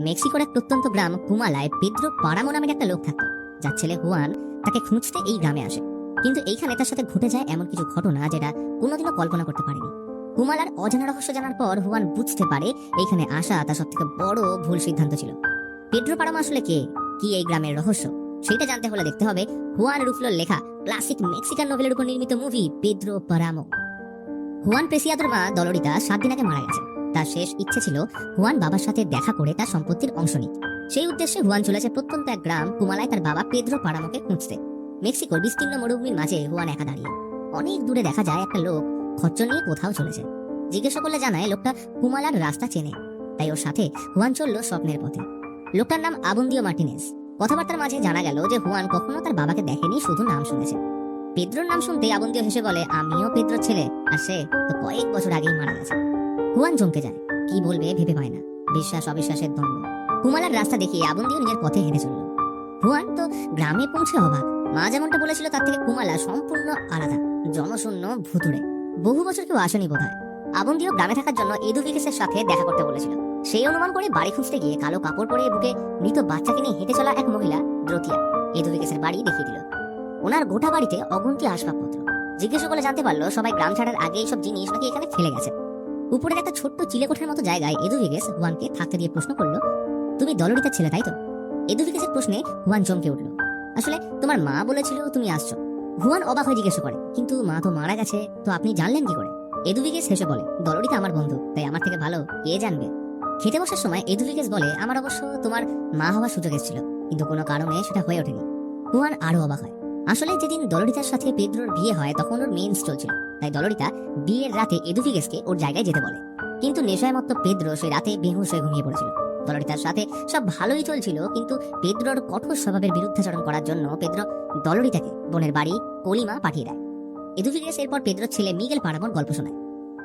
মেক্সিকোর এক প্রত্যন্ত গ্রাম কুমালায় পেদ্রো পারামো নামের একটা লোক থাকতো। যার ছেলে হুয়ান তাকে খুঁজতে এই গ্রামে আসে। কিন্তু এইখানে তার সাথে ঘটে যায় এমন কিছু ঘটনা যেটা কোনোদিনও কল্পনা করতে পারেনি। কুমালার অজানা রহস্য জানার পর হুয়ান বুঝতে পারে এইখানে আসা তার সব থেকে বড় ভুল সিদ্ধান্ত ছিল। পেড্রো পারামো আসলে কে? কি এই গ্রামের রহস্য? সেটা জানতে হলে দেখতে হবে হুয়ান রুফলোর লেখা ক্লাসিক মেক্সিকান নোভেলের উপর নির্মিত মুভি পেদ্রো পারামো হুয়ান প্রেসিয়াদোর মা দলরিতা সাত দিন আগে মারা গেছে তার শেষ ইচ্ছে ছিল হুয়ান বাবার সাথে দেখা করে তার সম্পত্তির অংশ নিক। সেই উদ্দেশ্যে হুয়ান চলেছে প্রত্যন্ত এক গ্রাম কুমালায় তার বাবা পেদ্রো পারামোকে খুঁজতে। মেক্সিকোর বিস্তীর্ণ মরুভূমির মাঝে হুয়ান একা দাঁড়িয়ে। অনেক দূরে দেখা যায় একটা লোক খচ্চর নিয়ে কোথাও চলেছে। জিজ্ঞাসা করলে জানায় লোকটা কুমালার রাস্তা চেনে। তাই ওর সাথে হুয়ান চলল স্বপ্নের পথে। লোকটার নাম আবন্দিও মার্টিনেস। কথাবার্তার মাঝে জানা গেল যে হুয়ান কখনো তার বাবাকে দেখেনি, শুধু নাম শুনেছে। পেদ্রোর নাম শুনতে আবন্দিও হেসে বলে, আমিও পেদ্রোর ছেলে। আর সে তো কয়েক বছর আগেই মারা গেছে। হুয়ান চমকে যায়। কি বলবে ভেবে পায় না। বিশ্বাস, অবিশ্বাসের দ্বন্দ্ব কুমালার রাস্তা দেখিয়ে আবন্দিও নিজের পথে হেঁটে চলল। হুয়ান তো গ্রামে পৌঁছে অবাক। মা যেমনটা বলেছিল, তার থেকে কুমালা সম্পূর্ণ আলাদা, জনশূন্য, ভুতুড়ে। বহু বছর কেউ আসেনি বোধ হয় আবন্দিও গ্রামে থাকার জন্য এদুভিকেসের সাথে দেখা করতে বলেছিল। সেই অনুমান করে বাড়ি খুঁজতে গিয়ে কালো কাপড় পরে বুকে মৃত বাচ্চাকে নিয়ে হেঁটে চলা এক মহিলা, দ্রতিয়া এদুভিকেসের বাড়ি দেখিয়ে দিল। ওনার গোটা বাড়িতে অগন্তি আসবাবপত্র। জিজ্ঞাসা করলে জানতে পারল, সবাই গ্রাম ছাড়ার আগে এইসব জিনিস নাকি এখানে ফেলে গেছে। উপরের একটা ছোট্ট চিলেকোঠার মতো জায়গায় এদুভিকেস হুয়ানকে থাকতে দিয়ে প্রশ্ন করল, তুমি দলরিতার ছেলে তাই তো? এদুভিকেসের প্রশ্নে হুয়ান চমকে উঠল, আসলে তোমার মা বলেছিল তুমি আসছো। হুয়ান অবাক হয়ে জিজ্ঞাসা করে, কিন্তু মা তো মারা গেছে, তো আপনি জানলেন কি করে? এদুভিকেস হেসে বলে দলরিতা আমার বন্ধু, তাই আমার থেকে ভালো, কে জানবে? খেতে বসার সময় এদুভিকেস বলে, আমার অবশ্য তোমার মা হওয়ার সুযোগ এসেছিল, কিন্তু কোনো কারণে সেটা হয়ে ওঠেনি। হুয়ান আরও অবাক হয় আসলে যেদিন দলরিতার সাথে পেদ্রোর বিয়ে হয়, তখন ওর মেন্স চলছিল তাই দলরিতা বিয়ের রাতে এদুভিকেসকে ওর জায়গায় যেতে বলে। কিন্তু নেশায় মত্ত পেদ্রো সেই রাতে বেহুশ হয়ে ঘুমিয়ে পড়েছিল। দলরিতার সাথে সব ভালোই চলছিল, কিন্তু পেদ্রোর কঠোর স্বভাবের বিরুদ্ধাচরণ করার জন্য পেদ্রো দলরিতাকে বোনের বাড়ি কলিমা পাঠিয়ে দেয়। এদুভিকেস এরপর পেদ্রোর ছেলে মিগেল পারামোর গল্প শোনায়।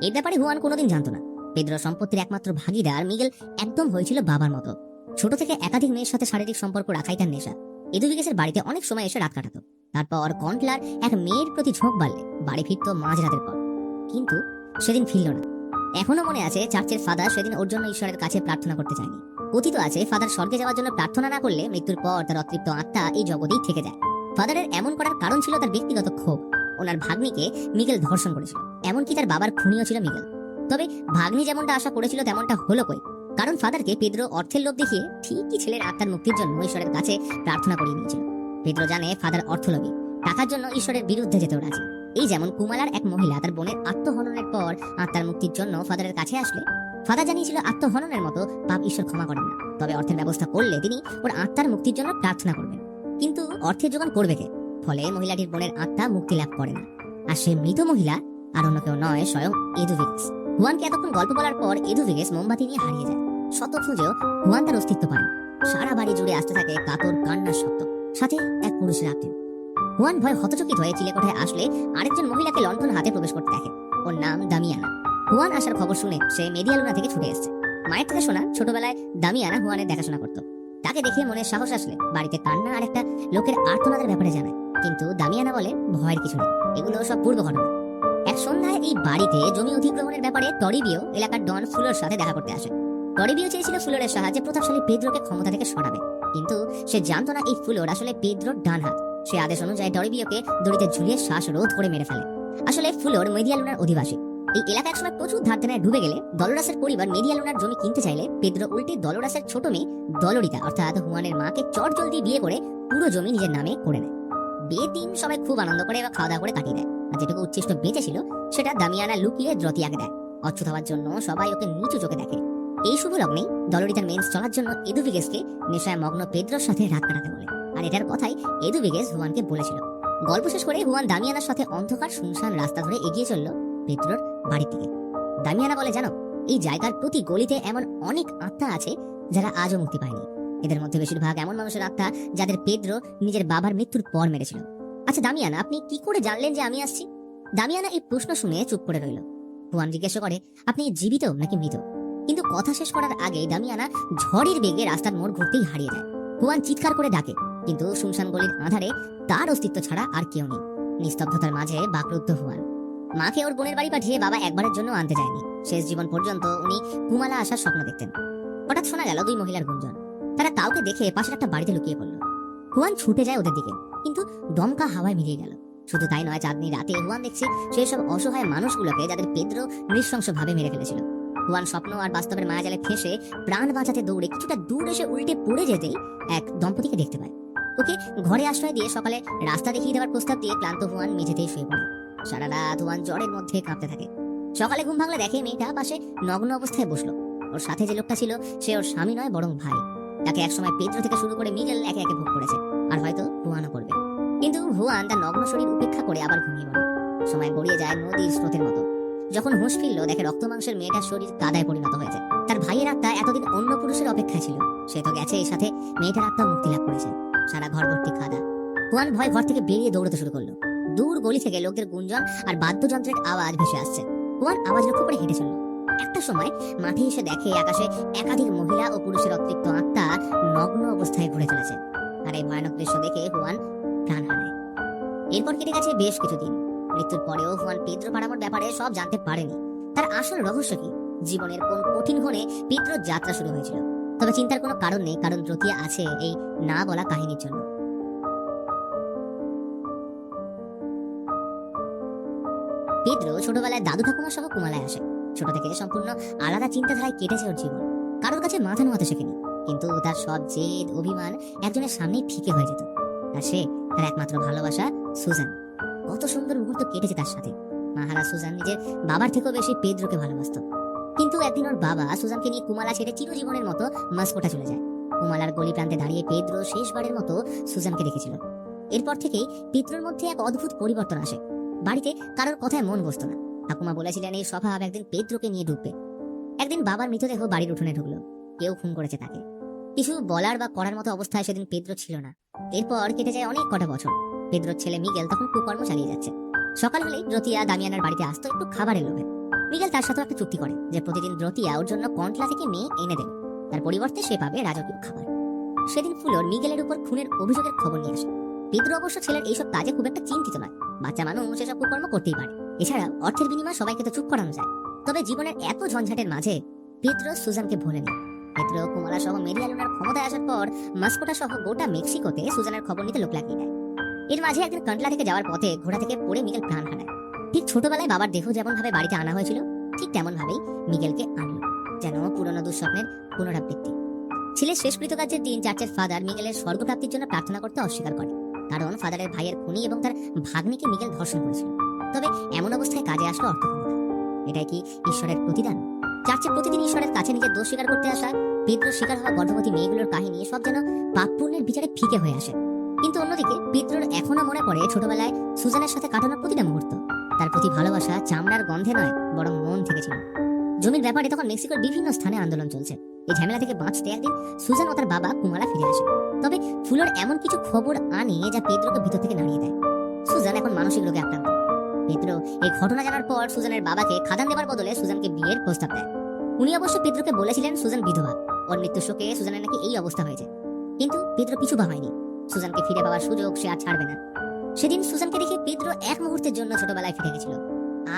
এর ব্যাপারে হুয়ান কোনোদিন জানতো না। পেদ্রো সম্পত্তির একমাত্র ভাগিদার মিগেল একদম হয়েছিল বাবার মতো। ছোট থেকে একাধিক মেয়ের সাথে শারীরিক সম্পর্ক রাখাই তার নেশা। এদুভিকেসের বাড়িতে অনেক সময় এসে রাত কাটাতো। তারপর কন্টলার এক মেয়ের প্রতি ঝোঁক বাড়লে, বাড়ি ফিরত মাঝরাতের পর। কিন্তু সেদিন ফিরল না। এখনও মনে আছে চার্চের ফাদার সেদিন ওর জন্য ঈশ্বরের কাছে প্রার্থনা করতে চায়নি কথিত আছে ফাদার স্বর্গে যাওয়ার জন্য প্রার্থনা না করলে মৃত্যুর পর তার অতৃপ্ত আত্মা এই জগতেই থেকে যায়। ফাদারের এমন করার কারণ ছিল তার ব্যক্তিগত ক্ষোভ। ওনার ভাগ্নিকে মিগেল ধর্ষণ করেছিল। এমনকি তার বাবার খুনিও ছিল মিগেল। তবে ভাগ্নি যেমনটা আশা করেছিল তেমনটা হলো কই? কারণ ফাদারকে পেদ্রো অর্থের লোভ দেখিয়ে ঠিকই ছেলের আত্মার মুক্তির জন্য ঈশ্বরের কাছে প্রার্থনা করিয়ে নিয়েছিল পেদ্রো জানে ফাদার অর্থলোভী। টাকার জন্য ঈশ্বরের বিরুদ্ধে যেতেও রাজি এই যেমন কুমালার এক মহিলা তার বোনের আত্মহননের পর আত্মার মুক্তির জন্য ফাদারের কাছে আসলে, ফাদার জানিয়েছিল আত্মহননের মতো পাপ ঈশ্বর ক্ষমা করেন না। তবে অর্থের ব্যবস্থা করলে তিনি ওর আত্মার মুক্তির জন্য প্রার্থনা করবেন। কিন্তু অর্থের যোগান করবে কে? ফলে মহিলাটির বোনের আত্মা মুক্তি লাভ করে না। আর সে মৃত মহিলা, আর অন্য কেউ নয়, স্বয়ং এদুভিগেস। হুয়ানকে এতক্ষণ গল্প বলার পর এদুভিগেস মোমবাতি নিয়ে হারিয়ে যায়। শত খুঁজেও হুয়ান তার অস্তিত্ব পায় সারা বাড়ি জুড়ে আসতে থাকে কাতর কান্নার শব্দ। সাথে এক পুরুষের আত্মীয়। হুয়ান ভয় হতচকিত হয়ে চিলেকোঠায় আসলে আরেকজন মহিলাকে লণ্ঠন হাতে প্রবেশ করতে দেখে। ওর নাম দামিয়ানা। হুয়ান আসার খবর শুনে সে মেডিয়ালুনা থেকে ছুটে এসেছে। মায়ের থেকে শোনা ছোটবেলায় দামিয়ানা হুয়ানের দেখাশোনা করত। তাকে দেখে মনে সাহস আসলে বাড়িতে কান্না আর একটা লোকের আর্তনাদের ব্যাপারে জানায় কিন্তু দামিয়ানা বলে, ভয়ের কিছু নেই। এগুলো সব পূর্ব ঘটনা। এক সন্ধ্যায় এই বাড়িতে জমি অধিগ্রহণের ব্যাপারে টরিবিও এলাকার ডন ফুলোর সাথে দেখা করতে আসে। টরিবিও চেয়েছিল ফুলোরের সাহায্যে প্রতাপশালী পেদ্রোকে ক্ষমতা থেকে সরাবে। কিন্তু সে জানতো না এই ফুলোর আসলে পেদ্রোর ডান হাত। সে আদেশ অনুযায়ী টরিবিওকে দড়িতে ঝুলিয়ে শ্বাস রোধ করে মেরে ফেলে। আসলে ফুলোর মেদিয়ালুনার অধিবাসী। এই এলাকা একসময় প্রচুর ধার দেনায় ডুবে গেলে দলরাসের পরিবার মেদিয়ালুনার জমি কিনতে চাইলে পেদ্রো উল্টে দলরাসের ছোট মেয়ে দলরিতা, অর্থাৎ হুয়ানের মাকে চট জলদি বিয়ে করে পুরো জমি নিজের নামে করে নেয় বিয়ে দিন সবাই খুব আনন্দ করে বা খাওয়া দাওয়া করে কাটিয়ে দেয়। আর যেটুকু উচ্ছিষ্ট বেঁচে ছিল, সেটা দামিয়ানা লুকিয়ে দ্রতিয়াকে দেয়। অচ্ছুত হওয়ার জন্য সবাই ওকে নিচু চোখে দেখে। এই শুভ লগ্নে দলরিতার মেন্স চলার জন্য এদুভিগেসকে নেশায় মগ্ন পেদ্রোর সাথে রাত কাটাতে বলে। আর এটার কথাই এদুভিগেস হুয়ানকে বলেছিল। গল্প শেষ করে হুয়ান দামিয়ানার সাথে অন্ধকার শুনশান রাস্তা ধরে এগিয়ে চলল পেদ্রোর বাড়ির দিকে। দামিয়ানা বলে, জানো, এই জায়গার প্রতি গলিতে এমন অনেক আত্মা আছে যারা আজও মুক্তি পায়নি। এদের মধ্যে বেশিরভাগ এমন মানুষের আত্মা যাদের পেদ্রো নিজের বাবার মৃত্যুর পর মেরেছিল। আচ্ছা দামিয়ানা, আপনি কি করে জানলেন যে আমি আসছি? দামিয়ানা এই প্রশ্ন শুনে চুপ করে রইল। হুয়ান জিজ্ঞাসা করে, আপনি জীবিত নাকি মৃত? কিন্তু কথা শেষ করার আগে দামিয়ানা ঝড়ের বেগে রাস্তার মোড় ঘুরতেই হারিয়ে যায়। হুয়ান চিৎকার করে ডাকে, কিন্তু শুনশান গলির আধারে তার অস্তিত্ব ছাড়া আর কেউ নেই। নিস্তব্ধতার মাঝে বাকরুদ্ধ হুয়ান মাকে ওর বোনের বাড়ি পাঠিয়ে বাবা একবারের জন্য আনতে যায়নি। শেষ জীবন পর্যন্ত উনি কুমালা আসার স্বপ্ন দেখতেন। হঠাৎ শোনা গেল দুই মহিলার গুঞ্জন। তারা কাউকে দেখে পাশের একটা বাড়িতে লুকিয়ে পড়ল। হুয়ান ছুটে যায় ওদের দিকে, কিন্তু দমকা হাওয়ায় মিলিয়ে গেল। শুধু তাই নয়, চাঁদনি রাতে হুয়ান দেখছে সেই সব অসহায় মানুষগুলোকে যাদের পেদ্র নৃশংসভাবে মেরে ফেলেছিল। হুয়ান স্বপ্ন আর বাস্তবের মায়াজালে ফেসে প্রাণ বাঁচাতে দৌড়ে কিছুটা দূর এসে উল্টে পড়ে যেতেই এক দম্পতিকে দেখতে পায়। ওকে ঘরে আশ্রয় দিয়ে সকালে রাস্তা দেখিয়ে দেওয়ার প্রস্তাব দিয়ে ক্লান্ত হুয়ান মেঝেতেই শুয়ে পড়ে। সারা রাত হুয়ান জ্বরের মধ্যে কাঁপতে থাকে। সকালে ঘুম ভাঙলে দেখে মেয়েটা পাশে নগ্ন অবস্থায় বসল। ওর সাথে যে লোকটা ছিল, সে ওর স্বামী নয়, বরং ভাই। তাকে একসময় পেদ্র থেকে শুরু করে মিগেল একে একে ভোগ করেছে, আর হয়তো হুয়ানও করবে। কিন্তু হুয়ান তার নগ্ন শরীর উপেক্ষা করে আবার ঘুমিয়ে পড়ে। সময় গড়িয়ে যায় নদীর স্রোতের মতো। যখন হুঁশ ফিরল, দেখে রক্ত মাংসের মেয়েটার শরীর কাদায় পরিণত হয়েছে। তার ভাইয়ের আত্মা এতদিন অন্য পুরুষের অপেক্ষায় ছিল। সে তো গেছে এই সাথে মেয়েটার আত্মা মুক্তি লাভ করেছে। সারা ঘর ভর্তি কাদা হুয়ান ভয় ঘর থেকে বেরিয়ে দৌড়তে শুরু করল। দূর গলি থেকে লোকদের গুঞ্জন আর বাদ্যযন্ত্রের আওয়াজ ভেসে আসছে। হুয়ান আওয়াজ লক্ষ্য করে হেঁটে চলল। একটা সময় মাঠে এসে দেখে আকাশে একাধিক মহিলা ও পুরুষের অতৃপ্ত আত্মা নগ্ন অবস্থায় ঘুরে চলেছে। আর এই ভয়ানক দৃশ্য দেখে হুয়ান প্রাণ হারায়। এরপর কেটে গেছে বেশ কিছুদিন। মৃত্যুর পরেও হুয়ান পিত্র পাড়ানোর ব্যাপারে সব জানতে পারেনি। তার আসল রহস্য কি? জীবনের কোন কঠিন ঘনে পিত্র যাত্রা শুরু হয়েছিল? তবে চিন্তার কোনো কারণ নেই, কারণ রতিয়া আছে এই না বলা কাহিনীর জন্য। পিত্র ছোটবেলায় দাদু ঠাকুমা সহ কুমালায় আসে। ছোট থেকে সম্পূর্ণ আলাদা চিন্তাধারায় কেটেছে ওর জীবন। কারোর কাছে মাথা নোয়াতে শেখেনি। কিন্তু তার সব জেদ, অভিমান একজনের সামনেই ফিকে হয়ে যেত। আর সে তার একমাত্র ভালোবাসা সুজান। কত সুন্দর মুহূর্ত কেটেছে তার সাথে। মাহারা সুজান নিজের বাবার থেকেও বেশি পেদ্রকে ভালোবাসত। কিন্তু একদিন ওর বাবা সুজানকে নিয়ে কুমালা ছেড়ে চিরজীবনের মতো মাসকোটা চলে যায়। কুমালার গলি প্রান্তে দাঁড়িয়ে পেদ্র শেষবারের মতো সুজানকে দেখেছিল। এরপর থেকেই পিত্রর মধ্যে এক অদ্ভুত পরিবর্তন আসে। বাড়িতে কারোর কথায় মন বসতো না। ঠাকুমা বলেছিলেন, এই স্বভাব একদিন পেদ্রকে নিয়ে ঢুকবে। একদিন বাবার মৃতদেহ বাড়ির উঠোনে ঢুকলো। কেউ খুন করেছে তাকে। কিছু বলার বা করার মতো অবস্থায় সেদিন পেদ্র ছিল না। এরপর কেটে যায় অনেক কটা বছর। পেদ্রোর ছেলে মিগেল তখন কুকর্ম চালিয়ে যাচ্ছে। সকাল হলেই দ্রতিয়া দামিয়ানার বাড়িতে আসতো একটু খাবারের লোভে। মিগেল তার সাথে একটা চুক্তি করে যে প্রতিদিন দ্রতিয়া ওর জন্য কন্টলা থেকে মেয়ে এনে দেবে। তার পরিবর্তে সে পাবে রাজকীয় খাবার। সেদিন ফুলোর মিগেলের উপর খুনের অভিযোগের খবর নিয়ে আসে। পেদ্র অবশ্য ছেলের এইসব কাজে খুব একটা চিন্তিত নয়। বাচ্চা মানুষ সেসব কুকর্ম করতেই পারে। এছাড়া অর্থের বিনিময়ে সবাইকে তো চুপ করানো যায়। তবে জীবনের এত ঝঞ্ঝাটের মাঝে পেদ্র সুজানকে ভোলেনি পেদ্র কুমারা সহ মেরিয়ালুনার ক্ষমতায় আসার পর মাস্কোটা সহ গোটা মেক্সিকোতে সুজানের খবর নিতে লোক লাগিয়ে দেয়। এর মাঝে একদিন কান্টলা থেকে যাওয়ার পথে ঘোড়া থেকে পড়ে মিগেল প্রাণ হারায়। ঠিক ছোটবেলায় বাবার দেহ যেমন ভাবে বাড়িতে আনা হয়েছিল, ঠিক তেমন ভাবেই মিগেলকে আনলো, যেন পুরনো দুঃস্বপ্নের পুনরাবৃত্তি। ছেলের শেষ কৃতকার্যের দিন চার্চের ফাদার মিগেলের স্বর্গপ্রাপ্তির জন্য প্রার্থনা করতে অস্বীকার করে, কারণ ফাদারের ভাইয়ের খুনি এবং তার ভাগ্নিকে মিগেল ধর্ষণ করেছিল। তবে এমন অবস্থায় কাজে আসলো অর্থ এটাই কি ঈশ্বরের প্রতিদান? চার্চে প্রতিদিন ঈশ্বরের কাছে নিজের দোষ স্বীকার করতে আসা পিতৃ শিকার হওয়া গর্ভবতী মেয়েগুলোর কাহিনী সব যেন পাপ পুণ্যের বিচারে ফিকে হয়ে আসে। কিন্তু অন্যদিকে পিতৃর এখনও মনে পড়ে ছোটবেলায় সুজানের সাথে কাটানোর প্রতিটা মুহূর্ত। তার প্রতি ভালোবাসা চামড়ার গন্ধে নয়, বরং মন থেকে ছিল। জমির ব্যাপারে তখন মেক্সিকোর বিভিন্ন স্থানে আন্দোলন চলছে। এই ঝামেলা থেকে বাঁচতে একদিন সুজান ও তার বাবা কুমালা ফিরে আসে। তবে ফুলোর এমন কিছু খবর আনে যা পেদ্রকে ভিতর থেকে নাড়িয়ে দেয়। সুজান এখন মানসিক রোগে আক্রান্ত। পেদ্র এই ঘটনা জানার পর সুজানের বাবাকে খাদান দেবার বদলে সুজানকে বিয়ের প্রস্তাব দেয়। উনি অবশ্য পেদ্রকে বলেছিলেন সুজান বিধবা। ওর মৃত্যুর শোকে সুজানের নাকি এই অবস্থা হয়েছে। কিন্তু পেদ্র পিছু পা হয়নি। সুজানকে ফিরে পাওয়ার সুযোগ সে আর ছাড়বে না। সেদিন সুজানকে দেখে পেদ্র এক মুহূর্তের জন্য ছোটবেলায় ফিরে গেছিল।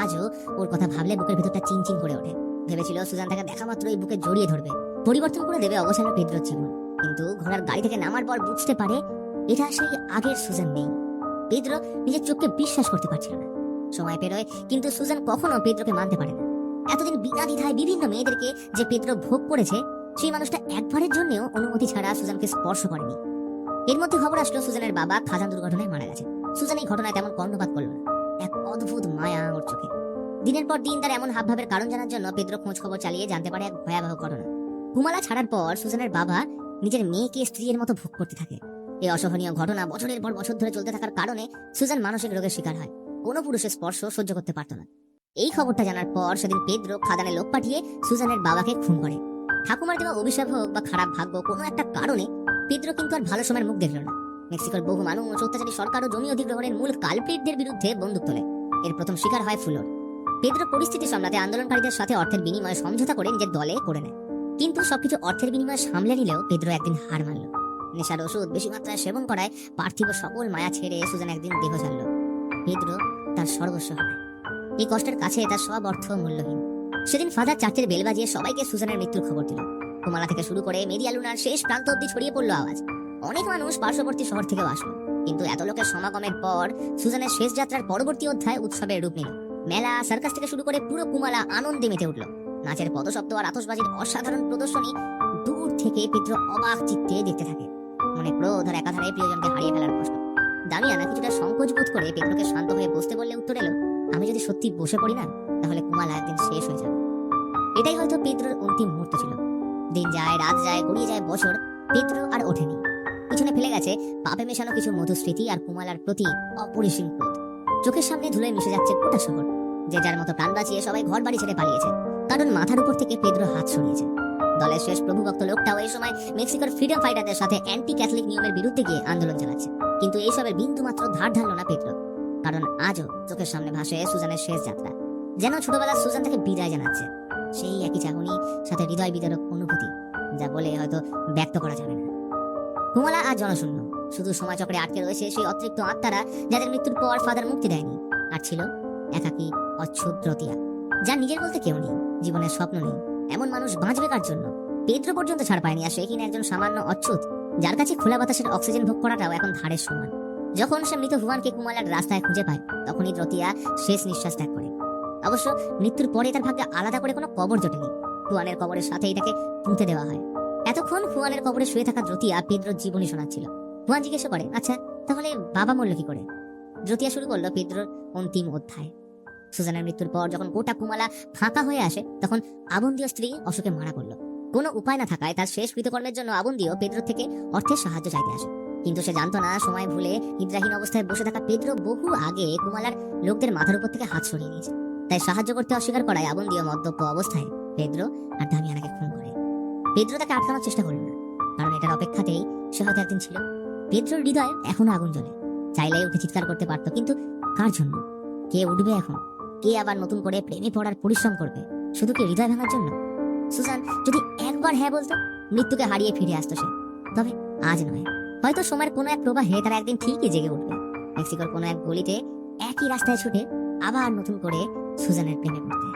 আজও ওর কথা ভাবলে বুকের ভেতরটা চিনচিন করে ওঠে। ভেবেছিল সুজান তাকে দেখা মাত্রই বুকে জড়িয়ে ধরবে। পরিবর্তন করে দেবে অবসানের পেদ্রর জীবন কিন্তু ঘোড়ার গাড়ি থেকে নামার পর বুঝতে পারে এটা সেই আগের সুজান নেই। পেদ্র নিজের চোখকে বিশ্বাস করতে পারছিল না। সময় পেরোয়, কিন্তু সুজান কখনো পেদ্রকে মানতে পারে না। এতদিন বিনা দ্বিধায় বিভিন্ন মেয়েদেরকে যে পেদ্র ভোগ করেছে, সেই মানুষটা একবারের জন্যও অনুমতি ছাড়া সুজানকে স্পর্শ করেনি। এর মধ্যে খবর আসলো সুজানের বাবা খাজান দুর্ঘটনায় মারা গেছে। সুজান এই ঘটনায় তেমন কর্ণপাত করল না। এক অদ্ভুত মায়া ওর চোখে। দিনের পর দিন তার এমন হাবভাবের কারণ জানার জন্য পেদ্র খোঁজ খবর চালিয়ে জানতে পারে এক ভয়াবহ ঘটনা। কুমালা ছাড়ার পর সুজানের বাবা নিজের মেয়েকে স্ত্রীর মতো ভোগ করতে থাকে। এই অসহনীয় ঘটনা বছরের পর বছর ধরে চলতে থাকার কারণে সুজান মানসিক রোগের শিকার হয়। কোনো পুরুষের স্পর্শ সহ্য করতে পারত না। এই খবরটা জানার পর সেদিন পেদ্র খাদানে লোক পাঠিয়ে সুজানের বাবাকে খুন করে। ঠাকুমার দেওয়া অভিশাপ হোক বা খারাপ ভাগ্য, কোনো একটা কারণে পেদ্র কিন্তু আর ভালো সময়ের মুখ দেখল না। মেক্সিকোর বহু মানুষ অত্যাচারী সরকার ও জমি অধিগ্রহণের মূল কালপ্রিটদের বিরুদ্ধে বন্দুক তোলে। এর প্রথম শিকার হয় ফুলোর। পেদ্র পরিস্থিতি সামলাতে আন্দোলনকারীদের সাথে অর্থের বিনিময়ে সমঝোতা করে নিজের দলে করে নেয়। কিন্তু সবকিছু অর্থের বিনিময়ে সামলে নিলেও পেদ্র একদিন হার মানল। নেশার ওষুধ বেশি মাত্রায় সেবন করায় পার্থিব সকল মায়া ছেড়ে সুজান একদিন দেহ ছাড়ল। পেদ্র তার সর্বস্ব হারায়। এই কষ্টের কাছে তার সব অর্থ মূল্যহীন। সেদিন ফাদার চার্চের বেল বাজিয়ে সবাইকে সুজানের মৃত্যুর খবর দিল। কুমালা থেকে শুরু করে মেরিয়া লুনার শেষ প্রান্ত অব্দি ছড়িয়ে পড়ল আওয়াজ। অনেক মানুষ পার্শ্ববর্তী শহর থেকে আসলো। কিন্তু এত লোকের সমাগমের পর সুজানের শেষ যাত্রার পরবর্তী অধ্যায় উৎসবের রূপ নিল। মেলা, সার্কাস থেকে শুরু করে পুরো কুমালা আনন্দে মেতে উঠল। নাচের পদশব্দ আর আতশবাজির অসাধারণ প্রদর্শনী দূর থেকে পিত্র অবাক চিত্তে দেখতে থাকে। মনে ক্রোধ আর একাধারে প্রিয়জনকে হারিয়ে ফেলার কষ্ট দামিয়ানা কিছুটা সংকোচ বোধ করে পেত্রকে শান্ত হয়ে বসতে বললে উত্তর এলো, আমি যদি সত্যি বসে পড়ি না, তাহলে কুমালা একদিন শেষ হয়ে যাবে। এটাই হয়তো পেত্রর অন্তিম মুহূর্ত ছিল। দিন যায়, রাত যায়, গড়িয়ে যায়, বছর পেত্র আর ওঠেনি। পিছনে ফেলে গেছে পাপে মেশানো কিছু মধু স্মৃতি আর কুমালার প্রতি অপরিসীম ক্রোধ। চোখের সামনে ধুলোয় মিশে যাচ্ছে গোটা শহর। যে যার মতো প্রাণ বাঁচিয়ে সবাই ঘর বাড়ি ছেড়ে পালিয়েছে। কারণ মাথার উপর থেকে পেদ্র হাত সরিয়েছে। দলের শেষ প্রভুভক্ত লোকটাও এই সময় মেক্সিকোর ফ্রিডম ফাইটারদের সাথে অ্যান্টি ক্যাথলিক নিয়মের বিরুদ্ধে গিয়ে আন্দোলন চালাচ্ছে। কিন্তু এইসবের বিন্দু মাত্র ধার ধারলো না পেদ্র। কারণ আজও চোখের সামনে ভাসে সুজানের শেষ যাত্রা। যেন ছোটবেলার সুজান তাকে বিদায় জানাচ্ছে। সেই একই চাহনি সাথে হৃদয় বিদারক অনুভূতি, যা বলে হয়তো ব্যক্ত করা যাবে না। কুমালা আর জনশূন্য, শুধু সময় চক্রে আটকে রয়েছে সেই অতিরিক্ত আত্মারা যাদের মৃত্যুর পর ফাদার মুক্তি দেয়নি, আর ছিল একাকী অচ্ছুদ্রতিয়া যার নিজের বলতে কেউ নেই, জীবনের স্বপ্ন নেই, এমন মানুষ বাঁচবে কার জন্য? পেদ্র পর্যন্ত ছাড় পায়নি, আর সে কিনা একজন সামান্য অচ্ছুত, যার কাছে খোলা বাতাসের অক্সিজেন ভোগ করাটাও এখন ধারের সমান। যখন সে মৃত হুয়ানকে কুমালার রাস্তায় খুঁজে পায়, তখনই দ্রতিয়া শেষ নিঃশ্বাস ত্যাগ করে। অবশ্য মৃত্যুর পরে তার ভাগ্যে আলাদা করে কোনো কবর জোটেনি। হুয়ানের কবরের সাথেই তাকে পুঁতে দেওয়া হয়। এতক্ষণ হুয়ানের কবরে শুয়ে থাকা দ্রতিয়া পেদ্রর জীবনী শোনাচ্ছিল। হুয়ান জিজ্ঞেস করে আচ্ছা তাহলে বাবা মরল কি করে? দ্রতিয়া শুরু করল পেদ্রর অন্তিম অধ্যায়। সুজানের মৃত্যুর পর যখন গোটা কুমালা ফাঁকা হয়ে আসে, তখন আবন্দীয় স্ত্রী অশোকে মারা পড়ল। কোনো উপায় না থাকায় তার শেষ কৃতকর্মের জন্য আবন্দীয় পেদ্র থেকে অর্থের সাহায্য চাইতে আসে। কিন্তু সে জানতো না, সময় ভুলে নিদ্রাহীন অবস্থায় বসে থাকা পেদ্র বহু আগে কুমালার লোকদের মাথার উপর থেকে হাত সরিয়ে নিয়েছে। তাই সাহায্য করতে অস্বীকার করায় আবন্দীয় মদ্যপ অবস্থায় পেদ্র আর দামিয়ানাকে খুন করে। পেদ্র তাকে আটকানোর চেষ্টা করল না, কারণ এটার অপেক্ষাতেই সে হয়তো একদিন ছিল। পেদ্রর হৃদয়ে এখনও আগুন জ্বলে। চাইলেই উঠে চিৎকার করতে পারতো, কিন্তু কার জন্য? কে উঠবে এখন? কে আবার নতুন করে প্রেমে পড়ার পরিশ্রম করবে? শুধু কি হৃদয় ভাঙার জন্য? সুজান, যদি একবার হ্যাঁ বলতো, মৃত্যুকে হারিয়ে ফিরে আসতো সে। তবে আজ নয়। হয়তো সময়ের কোনো এক প্রবাহে তারা একদিন ঠিকই জেগে উঠবে। মেক্সিকোর কোনো এক গলিতে একই রাস্তায় ছুটে আবার নতুন করে সুজানের প্রেমে পড়তে